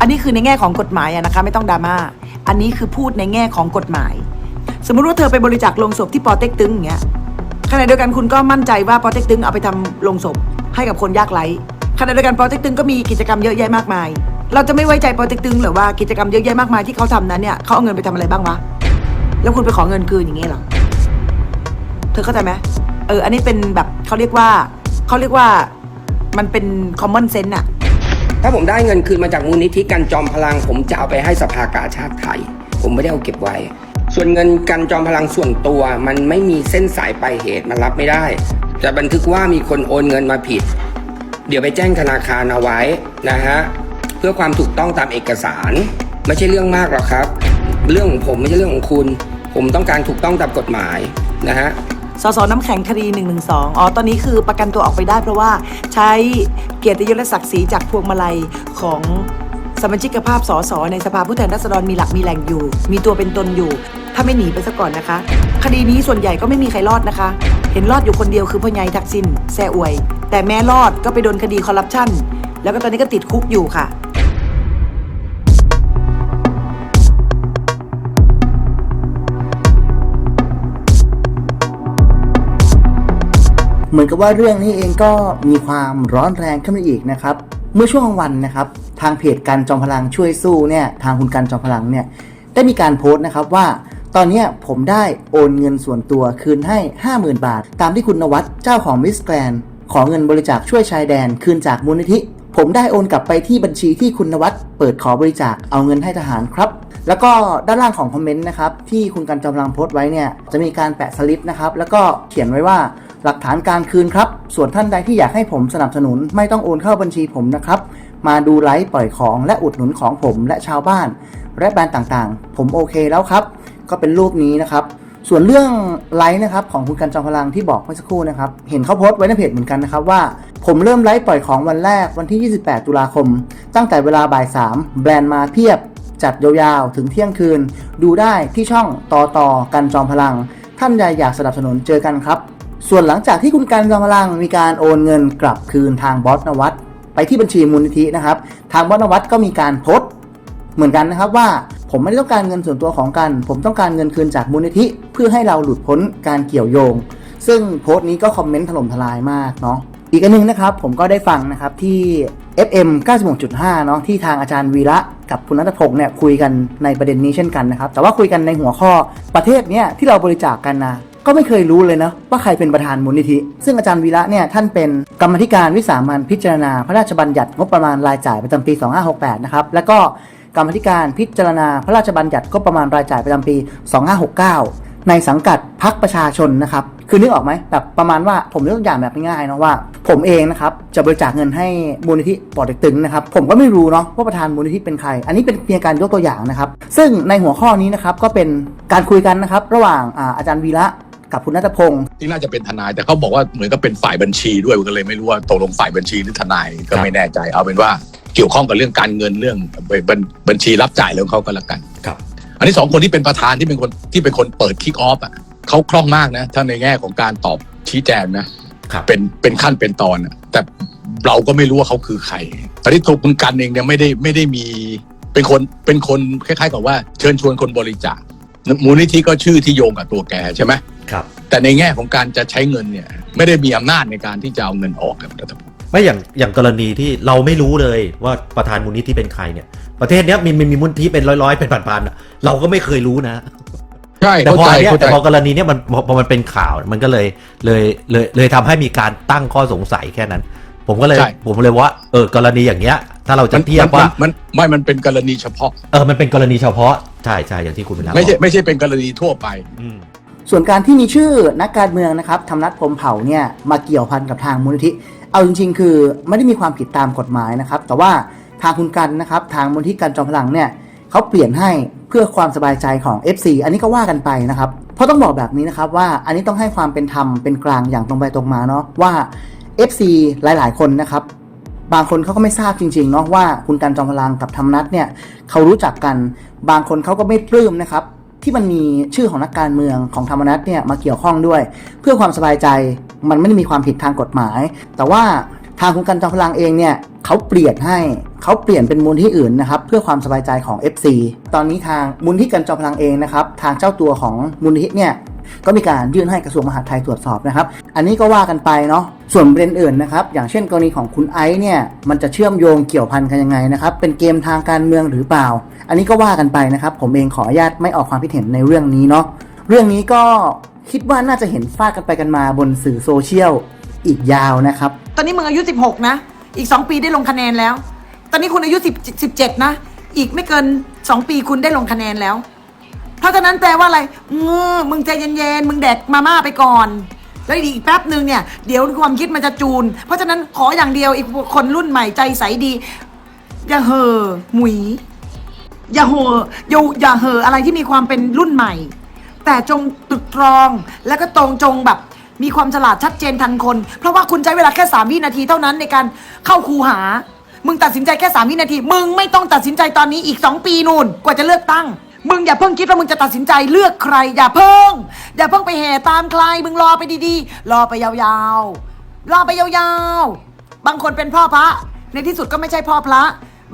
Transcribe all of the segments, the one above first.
อันนี้คือในแง่ของกฎหมายนะคะไม่ต้องดราม่า อันนี้คือพูดในแง่ของกฎหมาย สมมุติว่าเธอไปบริจาคลงศพที่ปอเต็กตึงอย่างเงี้ยขณะเดียวกันคุณก็มั่นใจว่าปอเต็กตึงเอาไปทำลงศพให้กับคนยากไร้ขณะเดียวกันปอเต็กตึงก็มีกิจกรรมเยอะแยะมากมาย เราจะไม่ไว้ใจปอเต็กตึงหรือว่ากิจกรรมเยอะแยะมากมายที่เขาทำนั้นเนี่ยเขาเอาเงินไปทำอะไรบ้างวะ แล้วคุณไปขอเงินคืนอย่างเงี้ยหรอ เธอเข้าใจไหมเออ อันนี้เป็นแบบเขาเรียกว่าเขาเรียกว่ามันเป็น common sense อะ ถ้าผมได้เงินคืนมาจากมูลนิธิกันจอมพลัง ผมจะเอาไปให้สภากาชาติไทย ผมไม่ได้เอาเก็บไว้ ส่วนเงินกันจอมพลังส่วนตัว มันไม่มีเส้นสายปลายเหตุมันรับไม่ได้ จะบันทึกว่ามีคนโอนเงินมาผิด เดี๋ยวไปแจ้งธนาคารเอาไว้นะฮะเพื่อความถูกต้องตามเอกสาร ไม่ใช่เรื่องมากหรอกครับ เรื่องของผมไม่ใช่เรื่องของคุณ ผมต้องการถูกต้องตามกฎหมายนะฮะ สสน้ำแข็งคดี112อ๋อ ตอนนี้คือประกันตัวออกไปได้เพราะว่าใช้เกียรติยศและศักดิ์ศรีจากพวงมาลัยของสมาชิกภาพสสในสภาผู้แทนราษฎรมีหลักมีแหล่งอยู่ มีตัวเป็นตนอยู่ ถ้าไม่หนีไปซะก่อนนะคะ คดีนี้ส่วนใหญ่ก็ไม่มีใครรอดนะคะ เห็นรอดอยู่คนเดียวคือพ่อใหญ่ทักษิณแซ่อวย แต่แม้รอดก็ไปโดนคดีคอร์รัปชันแล้วก็ตอนนี้ก็ติดคุกอยู่ค่ะ เหมือนกับว่าเรื่องนี้เองก็มีความร้อนแรงขึ้นมาอีกนะครับ เมื่อช่วงกลางวันนะครับทางเพจการจอมพลังช่วยสู้เนี่ยทางคุณการจอมพลังเนี่ยได้มีการโพสต์นะครับว่า ตอนนี้ผมได้โอนเงินส่วนตัวคืนให้ 50,000 บาท ตามที่คุณนวัดเจ้าของมิสแกรนขอเงินบริจาคช่วยชายแดนคืนจากมูลนิธิ ผมได้โอนกลับไปที่บัญชีที่คุณนวัดเปิดขอบริจาคเอาเงินให้ทหารครับ แล้วก็ด้านล่างของคอมเมนต์นะครับที่คุณกันจอมพลังโพสต์ไว้เนี่ยจะมีการแปะสลิปนะครับแล้วก็เขียนไว้ว่า หลักฐานการคืนครับ ส่วนท่านใดที่อยากให้ผมสนับสนุน ไม่ต้องโอนเข้าบัญชีผมนะครับ มาดูไลฟ์ปล่อยของและอุดหนุนของผมและชาวบ้าน และแบรนด์ต่างๆ ผมโอเคแล้วครับ ก็เป็นรูปนี้นะครับ ส่วนเรื่องไลฟ์นะครับของคุณกันจอมพลังที่บอกเมื่อสักครู่นะครับ เห็นเขาโพสต์ไว้ในเพจเหมือนกันนะครับว่า ผมเริ่มไลฟ์ปล่อยของวันแรกวันที่ 28 ตุลาคม ตั้งแต่เวลาบ่าย3แบรนด์มาเพียบจัดยาวๆ ถึงเที่ยงคืน ดูได้ที่ช่องต่อต่อกันจอมพลัง ท่านใดอยากสนับสนุนเจอกันครับ ส่วนหลังจากที่คุณกันจอมพลังมีการโอนเงินกลับคืนทางบอสนวัตไปที่บัญชีมูลนิธินะครับ ทางบอสนวัตก็มีการโพสต์เหมือนกันนะครับว่าผมไม่ได้ต้องการเงินส่วนตัวของกัน ผมต้องการเงินคืนจากมูลนิธิ เพื่อให้เราหลุดพ้นการเกี่ยวโยง ซึ่งโพสต์นี้ก็คอมเมนต์ถล่มทลายมากเนาะอีกอันนึงนะครับผมก็ได้ฟังนะครับที่ FM 96.5 เนาะที่ทางอาจารย์วีระกับคุณนัทพงศ์เนี่ยคุยกันในประเด็นนี้เช่นกันนะครับ แต่ว่าคุยกันในหัวข้อประเทศเนี่ยที่เราบริจาคกันนะ ก็ไม่เคยรู้เลยนะว่าใครเป็นประธานมูลนิธิ ซึ่งอาจารย์วีระเนี่ยท่านเป็นกรรมธิการวิสามันพิจารณา พระราชบัญญัติงบประมาณรายจ่ายประจำปี 2568 นะครับ แล้วก็กรรมธิการพิจารณา พระราชบัญญัติงบประมาณรายจ่ายประจำปี 2569 ในสังกัดพักประชาชนนะครับ คือนึกออกไหมแบบประมาณว่าผมยกตัวอย่างแบบง่ายๆนะว่า ผมเองนะครับจะบริจาคเงินให้มูลนิธิปอเต็กตึงนะครับ ผมก็ไม่รู้เนาะว่าประธานมูลนิธิเป็นใคร อันนี้เป็นเพียงการยกตัวอย่างนะครับ ซึ่งในหัวข้อนี้นะครับก็เป็นการคุยกันนะครับระหว่างอาอาจารย์วีระ กับคุณนัทพงศ์ที่น่าจะเป็นทนายแต่เขาบอกว่าเหมือนกับเป็นฝ่ายบัญชีด้วยก็เลยไม่รู้ว่าตกลงฝ่ายบัญชีหรือทนายก็ไม่แน่ใจ เอาเป็นว่าเกี่ยวข้องกับเรื่องการเงินเรื่องบัญบัญชีรับจ่ายเรื่องเขาก็แล้วกันครับอันนี้สองคนที่เป็นประธานที่เป็นคนที่เป็นคนเปิดคิกออฟอะเขาคล่องมากนะถ้าในแง่ของการตอบชี้แจงนะครับเป็นเป็นขั้นเป็นตอนอะแต่เราก็ไม่รู้ว่าเขาคือใครตอนนี้ตัวคุณกันเองเนี่ยไม่ได้ไม่ได้มีเป็นคนเป็นคนคล้ายๆกับว่าเชิญชวนคนบริจาค มูลนิธิก็ชื่อที่โยงกับตัวแกใช่ไหมครับ แต่ในแง่ของการจะใช้เงินเนี่ยไม่ได้มีอำนาจในการที่จะเอาเงินออกครับรัฐบาลไม่อย่างอย่างกรณีที่เราไม่รู้เลยว่าประธานมูลนิธิเป็นใครเนี่ย ประเทศเนี้ยมีมีมีมูลนิธิเป็นร้อยๆเป็นพันๆอะเราก็ไม่เคยรู้นะใช่แต่เข้าพอใจอันเนี้ยเข้าใจแต่พอกรณีเนี้ยมันพอพอมันเป็นข่าวมันก็เลยเลยเลยเลยทำให้มีการตั้งข้อสงสัยแค่นั้น ผมก็เลยผมเลยว่า เออกรณีอย่างเงี้ย ถ้าเราจะมันเทียบว่ามันไม่ มันเป็นกรณีเฉพาะ เออ มันเป็นกรณีเฉพาะ ใช่ใช่อย่างที่คุณเป็นไม่ใช่ไม่ใช่เป็นกรณีทั่วไปอืมส่วนการที่มีชื่อนักการเมืองนะครับธรรมนัฐพรหมเผ่าเนี่ยมาเกี่ยวพันกับทางมูลนิธิ เอาจริงๆ คือไม่ได้มีความผิดตามกฎหมายนะครับ แต่ว่าทางคุณกันนะครับ ทางมูลนิธิการจอมพลังเนี่ยเขาเปลี่ยนให้เพื่อความสบายใจของ FC อันนี้ก็ว่ากันไปนะครับ เพราะต้องบอกแบบนี้นะครับว่าอันนี้ต้องให้ความเป็นธรรมเป็นกลางอย่างตรงไปตรงมาเนาะว่า FC หลาย ๆ คนนะครับ บางคนเขาก็ไม่ทราบจริง ๆ เนาะว่าคุณกันจอมพลังกับธรรมนัฐเนี่ยเขารู้จักกัน บางคนเขาก็ไม่ปลื้มนะครับ ที่มันมีชื่อของนักการเมืองของธรรมนัฐเนี่ยมาเกี่ยวข้องด้วย เพื่อความสบายใจมันไม่ได้มีความผิดทางกฎหมาย แต่ว่าทางคุณกันจอมพลังเองเนี่ยเขาเปลี่ยนให้เขาเปลี่ยนเป็นมูลที่อื่นนะครับเพื่อความสบายใจของ FC ตอนนี้ทางมูลที่กันจอมพลังเองนะครับทางเจ้าตัวของมูลที่เนี่ย ก็มีการยื่นให้กระทรวงมหาดไทยตรวจสอบนะครับ อันนี้ก็ว่ากันไปเนาะส่วนประเด็นอื่นนะครับอย่างเช่นกรณีของคุณไอซ์เนี่ยมันจะเชื่อมโยงเกี่ยวพันกันยังไงนะครับเป็นเกมทางการเมืองหรือเปล่า อันนี้ก็ว่ากันไปนะครับผมเองขออนุญาตไม่ออกความคิดเห็นในเรื่องนี้เนาะเรื่องนี้ก็คิดว่าน่าจะเห็นฟาดกันไปกันมาบนสื่อโซเชียลอีกยาวนะครับ ตอนนี้มึงอายุ 16 นะ อีก 2 ปีได้ลงคะแนนแล้ว ตอนนี้คุณอายุ10 17 นะ อีกไม่เกิน 2 ปีคุณได้ลงคะแนนแล้ว เพราะฉะนั้นแปลว่าอะไรเออมึงใจเย็นๆ มึงแดกมาม่าไปก่อน แล้วอีกแป๊บหนึ่งเนี่ย เดี๋ยวความคิดมันจะจูน เพราะฉะนั้นขออย่างเดียวอีกคนรุ่นใหม่ใจใสดี อย่าเห่อหมุย อย่าเห่ออย่าอย่าเห่ออะไรที่มีความเป็นรุ่นใหม่ แต่จงตรึกตรองแล้วก็ตรงจงแบบมีความฉลาดชัดเจนทันคน เพราะว่าคุณใช้เวลาแค่สามวินาทีเท่านั้นในการเข้าคูหา มึงตัดสินใจแค่สามวินาที มึงไม่ต้องตัดสินใจตอนนี้อีกสองปีนู่นกว่าจะเลือกตั้ง มึงอย่าเพิ่งคิดว่ามึงจะตัดสินใจเลือกใคร อย่าเพิ่ง อย่าเพิ่งไปแห่ตามใคร มึงรอไปดีๆ รอไปยาวๆ รอไปยาวๆ บางคนเป็นพ่อพระ ในที่สุดก็ไม่ใช่พ่อพระ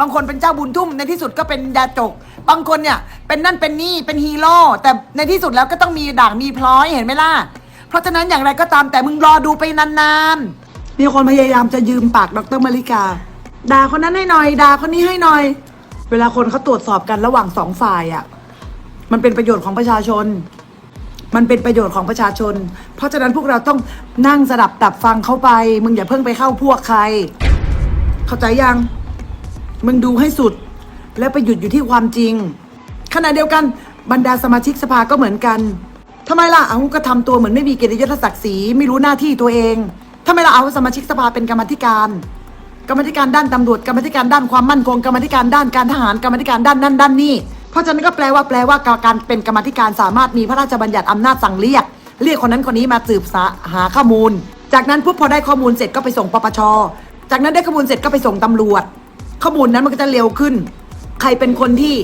บางคนเป็นเจ้าบุญทุ่ม ในที่สุดก็เป็นยาจก บางคนเนี่ยเป็นนั่นเป็นนี่เป็นฮีโร่แต่ในที่สุดแล้วก็ต้องมีด่างมีพลอยเห็นไหมล่ะ เพราะฉะนั้นอย่างไรก็ตามแต่มึงรอดูไปนานๆ มีคนพยายามจะยืมปากดรมาริกา ด่าคนนั้นให้หน่อย ด่าคนนี้ให้หน่อย เวลาคนเขาตรวจสอบกันระหว่างสองฝ่ายอะ่ะ มันเป็นประโยชน์ของประชาชน มันเป็นประโยชน์ของประชาชน เพราะฉะนั้นพวกเราต้องนั่งสดับตับฟังเขาไป มึงอย่าเพิ่งไปเข้าพวกใคร เข้าใจยัง มึงดูให้สุด แล้วไปหยุดอยู่ที่ความจริง ขณะเดียวกันบรรดาสมาชิกสภาก็เหมือนกันทำไมล่ะเอาก็ทำตัวเหมือนไม่มีเกียรติยศศักดิ์ศรีไม่รู้หน้าที่ตัวเองทำไมล่ะเอาสมาชิกสภาเป็นกรรมธิการกรรมธิการด้านตำรวจกรรมธิการด้านความมั่นคงกรรมธิการด้านการทหารกรรมธิการด้านนั่นด้านนี่ เพราะฉะนั้นก็แปลว่าแปลว่าการเป็นกรรมธิการสามารถมีพระราชบัญญัติอำนาจสั่งเรียก เรียกคนนั้นคนนี้มาสืบสาหาข้อมูล จากนั้นปุ๊บพอได้ข้อมูลเสร็จก็ไปส่งปปช จากนั้นได้ข้อมูลเสร็จก็ไปส่งตำรวจ ข้อมูลนั้นมันก็จะเร็วขึ้น ใครเป็นคนที่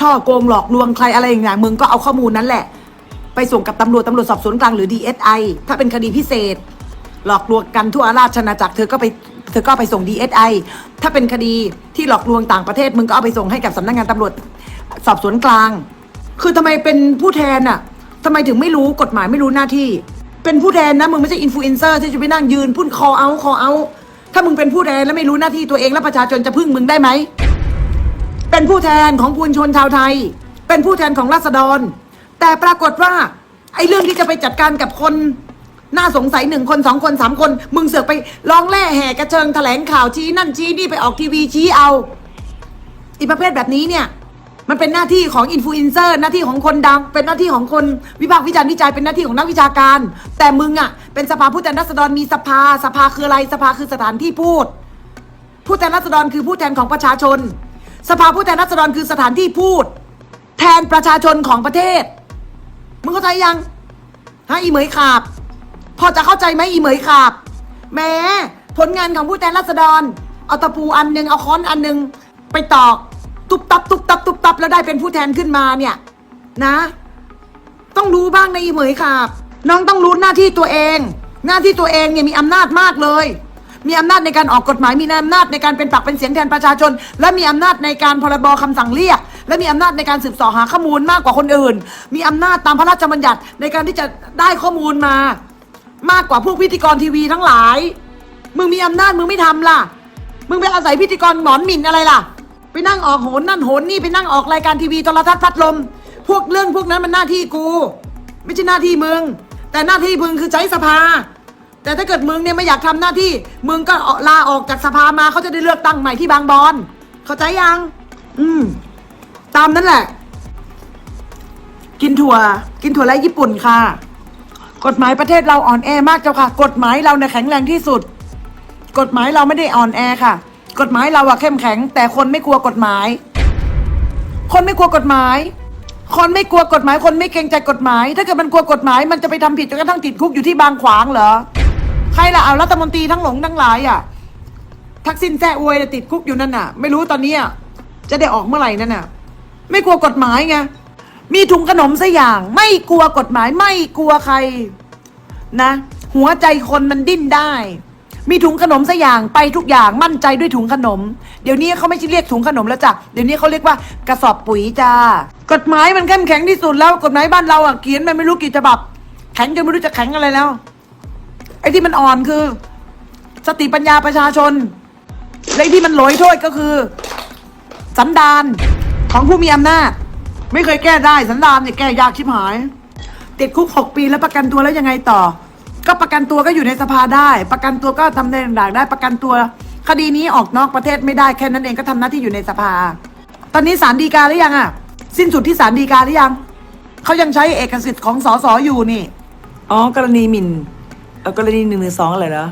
ช่อโกงหลอกลวงใครอะไรอย่างเงี้ยมึงก็เอาข้อมูลนั้นแหละ ไปส่งกับตำรวจตำรวจสอบสวนกลางหรือ DSI ถ้าเป็นคดีพิเศษ หลอกลวงกันทั่วราชอาณาจักรเธอก็ไปเธอก็ไปส่ง DSI ถ้าเป็นคดีที่หลอกลวงต่างประเทศมึงก็เอาไปส่งให้กับสำนักงานตำรวจ สอบสวนกลาง คือทำไมเป็นผู้แทนอะทำไมถึงไม่รู้กฎหมายไม่รู้หน้าที่ เป็นผู้แทนนะมึงไม่ใช่อินฟลูเอนเซอร์ที่จะไปนั่งยืนพูดคอเอาคอเอา ถ้ามึงเป็นผู้แทนแล้วไม่รู้หน้าที่ตัวเองแล้วประชาชนจะพึ่งมึงได้ไหม เป็นผู้แทนของปวงชนชาวไทย เป็นผู้แทนของราษฎร แต่ปรากฏว่าไอ้เรื่องที่จะไปจัดการกับคนน่าสงสัยหนึ่งคนสองคนสามคน มึงเสือกไปร้องแล่แห่กระเจิงแถลงข่าวชี้นั่นชี้นี่ไปออกทีวีชี้เอาอีประเภทแบบนี้เนี่ย มันเป็นหน้าที่ของอินฟลูเอนเซอร์หน้าที่ของคนดัง เป็นหน้าที่ของคนวิพากษ์วิจารณ์วิจัยเป็นหน้าที่ของนักวิชาการ แต่มึงอะ่ะเป็นสภาผู้แทนราษฎรมีสภา สภาคืออะไรสภาคือสถานที่พูด ผู้แทนราษฎรคือผู้แทนของประชาชน สภาผู้แทนราษฎรคือสถานที่พูด แทนประชาชนของประเทศ มึงเข้าใจยังฮะอีเหมยขาบ พอจะเข้าใจไหมอีเหมยขาบแหม้ผลงานของผู้แทนราษฎรเอาตะปูอันหนึ่งเอาค้อนอันหนึ่งไปตอก ตุบตับตุบตับตุบตับแล้วได้เป็นผู้แทนขึ้นมาเนี่ย นะ ต้องรู้บ้างในเหมยขาบน้องต้องรู้หน้าที่ตัวเอง หน้าที่ตัวเองเนี่ยมีอำนาจมากเลย มีอำนาจในการออกกฎหมาย มีอำนาจในการเป็นปากเป็นเสียงแทนประชาชน และมีอำนาจในการพรบคำสั่งเรียก และมีอำนาจในการสืบเสอหาข้อมูลมากกว่าคนอื่น มีอำนาจตามพระราชบัญญัติในการที่จะได้ข้อมูลมา มากกว่าพวกพิธีกรทีวีทั้งหลาย มึงมีอำนาจมึงไม่ทำล่ะ มึงไปอาศัยพิธีกรหมอนหมิ่นอะไรล่ะ ไปนั่งออกโหนนั่นโหนนี่ไปนั่งออกรายการทีวีโทรทัศน์พัดลม พวกเรื่องพวกนั้นมันหน้าที่กู ไม่ใช่หน้าที่มึง แต่หน้าที่มึงคือใช้สภา แต่ถ้าเกิดมึงเนี่ยไม่อยากทำหน้าที่ มึงก็ลาออกจากสภามาเขาจะได้เลือกตั้งใหม่ที่บางบอน เข้าใจยัง อืม ตามนั้นแหละ กินถั่ว กินถั่วและญี่ปุ่นค่ะ กฎหมายประเทศเราอ่อนแอมากเจ้าค่ะ กฎหมายเราเนี่ยแข็งแรงที่สุด กฎหมายเราไม่ได้อ่อนแอค่ะ กฎหมายเราอะเข้มแข็ง แต่คนไม่กลัวกฎหมาย คนไม่กลัวกฎหมาย คนไม่กลัวกฎหมาย คนไม่เกรงใจกฎหมาย ถ้าเกิดมันกลัวกฎหมาย มันจะไปทำผิดจนกระทั่งติดคุกอยู่ที่บางขวางเหรอใครล่ะเอารัฐมนตรีทั้งหลงทั้งหลายอะทักษิณแซ่อวยน่ะติดคุกอยู่นั่นน่ะ ไม่รู้ตอนนี้อะจะได้ออกเมื่อไหร่นั่นน่ะ ไม่กลัวกฎหมายไงมีถุงขนมสักอย่าง ไม่กลัวกฎหมาย ไม่กลัวใคร นะ หัวใจคนมันดิ้นได้ มีถุงขนมสักอย่างไปทุกอย่างมั่นใจด้วยถุงขนม เดี๋ยวนี้เขาไม่ใช่เรียกถุงขนมแล้วจ้ะเดี๋ยวนี้เขาเรียกว่ากระสอบปุ๋ยจ้ากฎหมายมันเข้มแข็งที่สุดแล้วกฎหมายบ้านเราอะเขียนมันไม่รู้กี่ฉบับ แข็งจนไม่รู้จะแข็งอะไรแล้ว ไอ้ที่มันอ่อนคือ สติปัญญาประชาชนและไอ้ที่มันหลอยโทษก็คือสันดานของผู้มีอำนาจ ไม่เคยแก้ได้สันดานเนี่ยแก้ยากชิบหายติดคุกหกปีแล้วประกันตัวแล้วยังไงต่อ ก็ประกันตัวก็อยู่ในสภาได้ ประกันตัวก็ทำได้ต่างๆได้ประกันตัว คดีนี้ออกนอกประเทศไม่ได้แค่นั้นเองก็ทำหน้าที่อยู่ในสภา ตอนนี้ศาลฎีกาหรือยังอะ สิ้นสุดที่ศาลฎีกาหรือยังเขายังใช้เอกสิทธิ์ของสสอยู่นี่อ๋อกรณีหมิ่นเอ่อกรณีหนึ่งหนึ่งสองอะไรเหรอ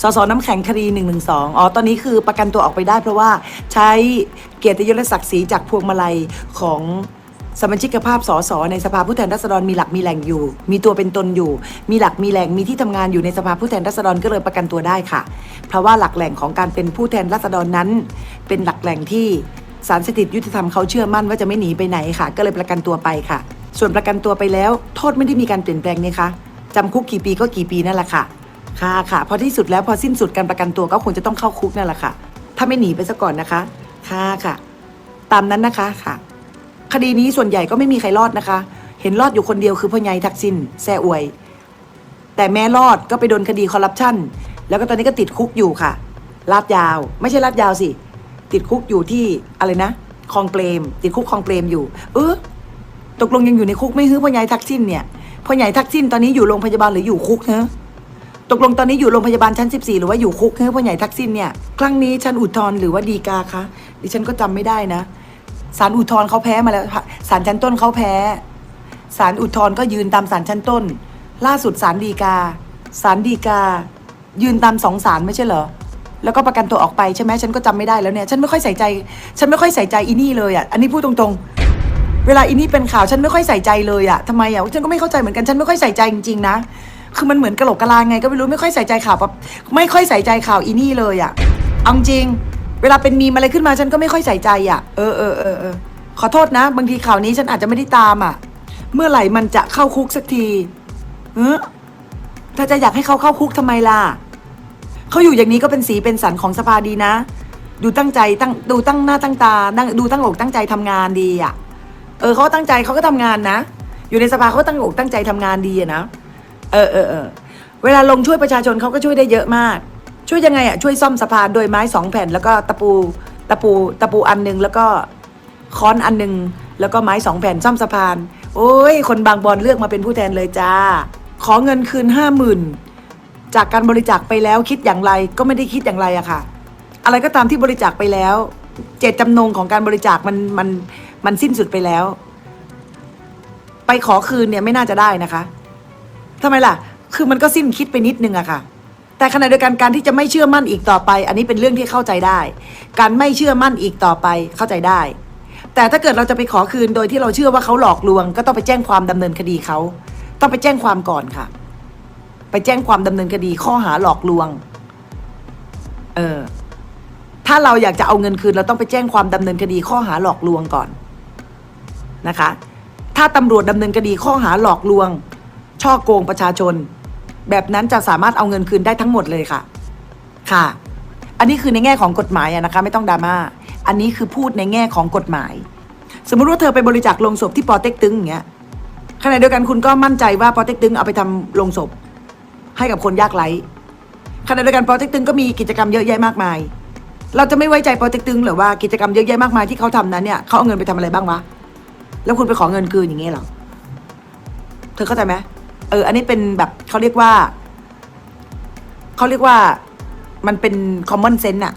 สสน้ำแข็งคดีหนึ่งหนึ่งสองอ๋อ ตอนนี้คือประกันตัวออกไปได้เพราะว่าใช้เกียรติยศและศักดิ์ศรีจากพวงมาลัยของ สมาชิกภาพสสในสภาผู้แทนราษฎรมีหลักมีแหล่งอยู่ มีตัวเป็นตนอยู่ มีหลักมีแหล่งมีที่ทำงานอยู่ในสภาผู้แทนราษฎรก็เลยประกันตัวได้ค่ะ เพราะว่าหลักแหล่งของการเป็นผู้แทนราษฎรนั้น เป็นหลักแหล่งที่ศาลสถิตยุติธรรมเขาเชื่อมั่นว่าจะไม่หนีไปไหนค่ะ ก็เลยประกันตัวไปค่ะ ส่วนประกันตัวไปแล้ว โทษไม่ได้มีการเปลี่ยนแปลงนี่คะจำคุกกี่ปีก็กี่ปีนั่นแหละค่ะค่ะค่ะพอที่สุดแล้วพอสิ้นสุดการประกันตัวก็คงจะต้องเข้าคุกนั่นแหละค่ะ ถ้าไม่หนีไปซะก่อนนะคะ ค่ะค่ะ ตามนั้นนะคะค่ะ คดีนี้ส่วนใหญ่ก็ไม่มีใครรอดนะคะ เห็นรอดอยู่คนเดียวคือพ่อใหญ่ทักษิณแซ่อวย แต่แม้รอดก็ไปโดนคดีคอร์รัปชันแล้วก็ตอนนี้ก็ติดคุกอยู่ค่ะลาดยาว ไม่ใช่ลาดยาวสิ ติดคุกอยู่ที่อะไรนะคลองเปรม ติดคุกคลองเปรมอยู่ เออตกลงยังอยู่ในคุกไม่ฮื้อพ่อใหญ่ทักษิณเนี่ยพ่อใหญ่ทักษิณตอนนี้อยู่โรงพยาบาลหรืออยู่คุกเนอะตกลงตอนนี้อยู่โรงพยาบาลชั้น 14 หรือว่าอยู่คุกเฮ้พ่อใหญ่ทักษิณเนี่ย ครั้งนี้ชั้นอุทธรณ์หรือว่าดีกาคะดิฉันก็จำไม่ได้นะ ศาลอุทธรณ์เขาแพ้มาแล้วศาลชั้นต้นเขาแพ้ศาลอุทธรณ์ก็ยืนตามศาลชั้นต้น ล่าสุดศาลฎีกาศาลฎีกา ยืนตามสองศาลไม่ใช่เหรอแล้วก็ประกันตัวออกไปใช่ไหมฉันก็จำไม่ได้แล้วเนี่ยฉันไม่ค่อยใส่ใจ ฉันไม่ค่อยใส่ใจอีนี่เลยอะอันนี้พูดตรงๆ เวลาอีนี่เป็นข่าวฉันไม่ค่อยใส่ใจเลยอะทำไมอะฉันก็ไม่เข้าใจเหมือนกันฉันไม่ค่อยใส่ใจจริงๆนะคือมันเหมือนกระโหลกกระลาไงก็ไม่รู้ไม่ค่อยใส่ใจข่าวแบบไม่ค่อยใส่ใจข่าวอีนี่เลยอะเอาจริง เวลาเป็นมีมอะไรขึ้นมาฉันก็ไม่ค่อยใส่ใจอะ เออเออเออเออขอโทษนะ บางทีข่าวนี้ฉันอาจจะไม่ได้ตามอะ เมื่อไหร่มันจะเข้าคุกสักทีเออถ้าจะอยากให้เขาเข้าคุกทำไมล่ะเขาอยู่อย่างนี้ก็เป็นสีเป็นสันของสภาดีนะ ดูตั้งใจตั้งดูตั้งหน้าตั้งตาตั้งดูตั้งอกตั้งใจทำงานดีอะ เออเขาตั้งใจเขาก็ทำงานนะ อยู่ในสภาเขาตั้งอกตั้งใจทำงานดีอะนะ เออเออเออเวลาลงช่วยประชาชนเขาก็ช่วยได้เยอะมาก ช่วยยังไงอะช่วยซ่อมสะพานโดยไม้สองแผ่น แล้วก็ตะปูตะปูตะปูอันหนึ่งแล้วก็ค้อนอันหนึ่งแล้วก็ไม้สองแผ่นซ่อมสะพาน โอ้ย คนบางบอนเลือกมาเป็นผู้แทนเลยจ้า ขอเงินคืนห้าหมื่นจากการบริจาคไปแล้วคิดอย่างไรก็ไม่ได้คิดอย่างไรอะค่ะ อะไรก็ตามที่บริจาคไปแล้ว เจตจำนงของการบริจาคมันมันมันสิ้นสุดไปแล้ว ไปขอคืนเนี่ยไม่น่าจะได้นะคะทำไมล่ะ คือมันก็สิ้นคิดไปนิดนึงอะค่ะ แต่ขณะเดียวกันการที่จะไม่เชื่อมั่นอีกต่อไป อันนี้เป็นเรื่องที่เข้าใจได้ การไม่เชื่อมั่นอีกต่อไปเข้าใจได้ แต่ถ้าเกิดเราจะไปขอคืนโดยที่เราเชื่อว่าเขาหลอกลวง ก็ต้องไปแจ้งความดำเนินคดีเขาต้องไปแจ้งความก่อนค่ะ ไปแจ้งความดำเนินคดีข้อหาหลอกลวง เออถ้าเราอยากจะเอาเงินคืนเราต้องไปแจ้งความดำเนินคดีข้อหาหลอกลวงก่อนนะคะ ถ้าตำรวจดำเนินคดีข้อหาหลอกลวง ช่อโกงประชาชน แบบนั้นจะสามารถเอาเงินคืนได้ทั้งหมดเลยค่ะ ค่ะ อันนี้คือในแง่ของกฎหมายนะคะ ไม่ต้องดราม่า อันนี้คือพูดในแง่ของกฎหมาย สมมุติว่าเธอไปบริจาคลงศพที่ปอเต็กตึงอย่างเงี้ยขณะเดียวกันคุณก็มั่นใจว่าปอเต็กตึงเอาไปทำลงศพ ให้กับคนยากไร้ขณะเดียวกันปอเต็กตึงก็มีกิจกรรมเยอะแยะมากมาย เราจะไม่ไว้ใจปอเต็กตึงหรือว่ากิจกรรมเยอะแยะมากมายที่เขาทำนั้นเนี่ยเขาเอาเงินไปทำอะไรบ้างวะแล้วคุณไปขอเงินคืนอย่างเงี้ยหรอเธอเข้าใจไหม เออ อันนี้เป็นแบบเขาเรียกว่า เขาเรียกว่ามันเป็น common sense อะ